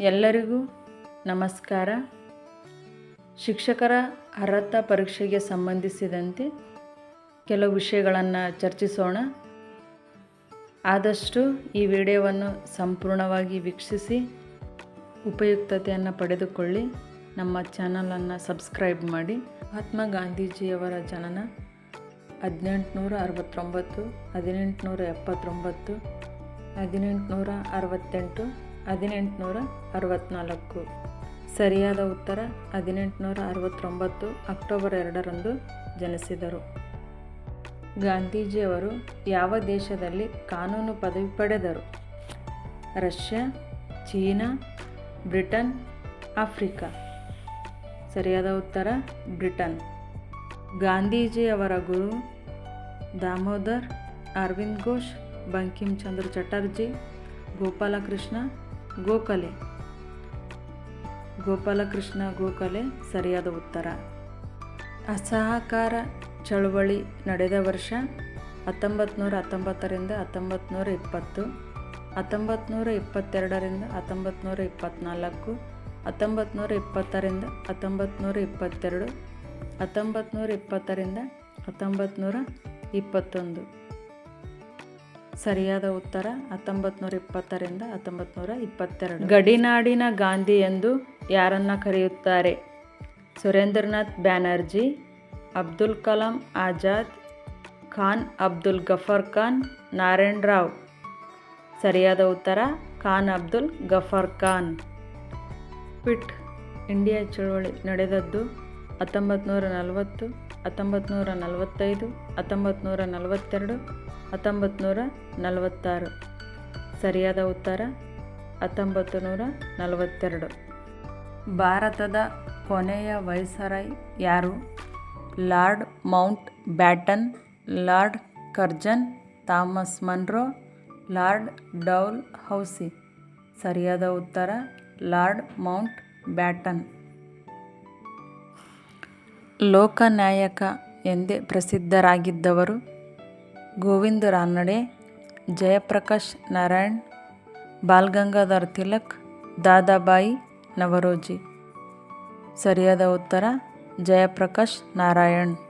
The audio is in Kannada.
ಎಲ್ಲರಿಗೂ ನಮಸ್ಕಾರ. ಶಿಕ್ಷಕರ ಅರ್ಹತಾ ಪರೀಕ್ಷೆಗೆ ಸಂಬಂಧಿಸಿದಂತೆ ಕೆಲವು ವಿಷಯಗಳನ್ನು ಚರ್ಚಿಸೋಣ. ಆದಷ್ಟು ಈ ವಿಡಿಯೋವನ್ನು ಸಂಪೂರ್ಣವಾಗಿ ವೀಕ್ಷಿಸಿ, ಉಪಯುಕ್ತತೆಯನ್ನು ಪಡೆದುಕೊಳ್ಳಿ, ನಮ್ಮ ಚಾನಲನ್ನು ಸಬ್ಸ್ಕ್ರೈಬ್ ಮಾಡಿ. ಮಹಾತ್ಮ ಗಾಂಧೀಜಿಯವರ ಜನನ ಹದಿನೆಂಟುನೂರ ಅರವತ್ತೊಂಬತ್ತು ಹದಿನೆಂಟುನೂರ ಎಪ್ಪತ್ತೊಂಬತ್ತು ಹದಿನೆಂಟುನೂರ ಅರವತ್ತೆಂಟು ಹದಿನೆಂಟುನೂರ ಅರವತ್ತ್ನಾಲ್ಕು ಸರಿಯಾದ ಉತ್ತರ ಹದಿನೆಂಟುನೂರ ಅರವತ್ತೊಂಬತ್ತು ಅಕ್ಟೋಬರ್ ಎರಡರಂದು ಜನಿಸಿದರು. ಗಾಂಧೀಜಿಯವರು ಯಾವ ದೇಶದಲ್ಲಿ ಕಾನೂನು ಪದವಿ ಪಡೆದರು? Russia, China, Britain, Africa. ಸರಿಯಾದ ಉತ್ತರ ಬ್ರಿಟನ್. ಗಾಂಧೀಜಿಯವರ ಗುರು ದಾಮೋದರ್ ಅರವಿಂದ್ ಘೋಷ್ ಬಂಕಿಂ ಚಂದ್ರ ಚಟರ್ಜಿ, ಗೋಪಾಲಕೃಷ್ಣ ಗೋಖಲೆ ಗೋಪಾಲಕೃಷ್ಣ ಗೋಕಲೆ ಸರಿಯಾದ ಉತ್ತರ. ಅಸಹಕಾರ ಚಳವಳಿ ನಡೆದ ವರ್ಷ ಹತ್ತೊಂಬತ್ತು ನೂರ ಹತ್ತೊಂಬತ್ತರಿಂದ ಹತ್ತೊಂಬತ್ತು ನೂರ ಇಪ್ಪತ್ತು ಹತ್ತೊಂಬತ್ತು ನೂರ ಇಪ್ಪತ್ತೆರಡರಿಂದ ಹತ್ತೊಂಬತ್ತು ನೂರ ಇಪ್ಪತ್ತ್ನಾಲ್ಕು ಹತ್ತೊಂಬತ್ತು ನೂರ ಇಪ್ಪತ್ತರಿಂದ ಹತ್ತೊಂಬತ್ತು ನೂರ ಇಪ್ಪತ್ತೆರಡು ಹತ್ತೊಂಬತ್ತು ನೂರ ಇಪ್ಪತ್ತರಿಂದ ಹತ್ತೊಂಬತ್ತು ನೂರ ಇಪ್ಪತ್ತೊಂದು. ಸರಿಯಾದ ಉತ್ತರ ಹತ್ತೊಂಬತ್ತು ನೂರ ಇಪ್ಪತ್ತರಿಂದ ಹತ್ತೊಂಬತ್ತು ನೂರ ಇಪ್ಪತ್ತೆರಡು ಗಡಿನಾಡಿನ ಗಾಂಧಿ ಎಂದು ಯಾರನ್ನ ಕರೆಯುತ್ತಾರೆ? ಸುರೇಂದ್ರನಾಥ್ ಬ್ಯಾನರ್ಜಿ, ಅಬ್ದುಲ್ ಕಲಾಂ ಆಜಾದ್, ಖಾನ್ ಅಬ್ದುಲ್ ಗಫರ್ ಖಾನ್, ನಾರಾಯಣ್ ರಾವ್. ಸರಿಯಾದ ಉತ್ತರ, ಖಾನ್ ಅಬ್ದುಲ್ ಗಫರ್ ಖಾನ್. ಪಿಟ್. ಇಂಡಿಯಾ ಚಳವಳಿ ನಡೆದದ್ದು ಹತ್ತೊಂಬತ್ತು ನೂರ ನಲವತ್ತು ಹತ್ತೊಂಬತ್ತು ನೂರ ನಲವತ್ತೈದು ಹತ್ತೊಂಬತ್ತು ನೂರ ನಲವತ್ತೆರಡು ಹತ್ತೊಂಬತ್ತು ನೂರ ನಲವತ್ತಾರು. ಸರಿಯಾದ ಉತ್ತರ ಹತ್ತೊಂಬತ್ತು ನೂರ ನಲವತ್ತೆರಡು. ಭಾರತದ ಕೊನೆಯ ವೈಸರಾಯ್ ಯಾರು? Lord Mountbatten, Lord Curzon, Thomas Munro, Lord Dalhousie. ಸರಿಯಾದ ಉತ್ತರ, ಲಾರ್ಡ್ ಮೌಂಟ್ ಬ್ಯಾಟನ್. ಲೋಕನಾಯಕ ಎಂದೇ ಪ್ರಸಿದ್ಧರಾಗಿದ್ದವರು ಗೋವಿಂದ ರಾನಡೆ ಜಯಪ್ರಕಾಶ್ ನಾರಾಯಣ್, ಬಾಲ್ಗಂಗಾಧರ್ ತಿಲಕ್, ದಾದಾಬಾಯಿ ನವರೋಜಿ. ಸರಿಯಾದ ಉತ್ತರ, ಜಯಪ್ರಕಾಶ್ ನಾರಾಯಣ್.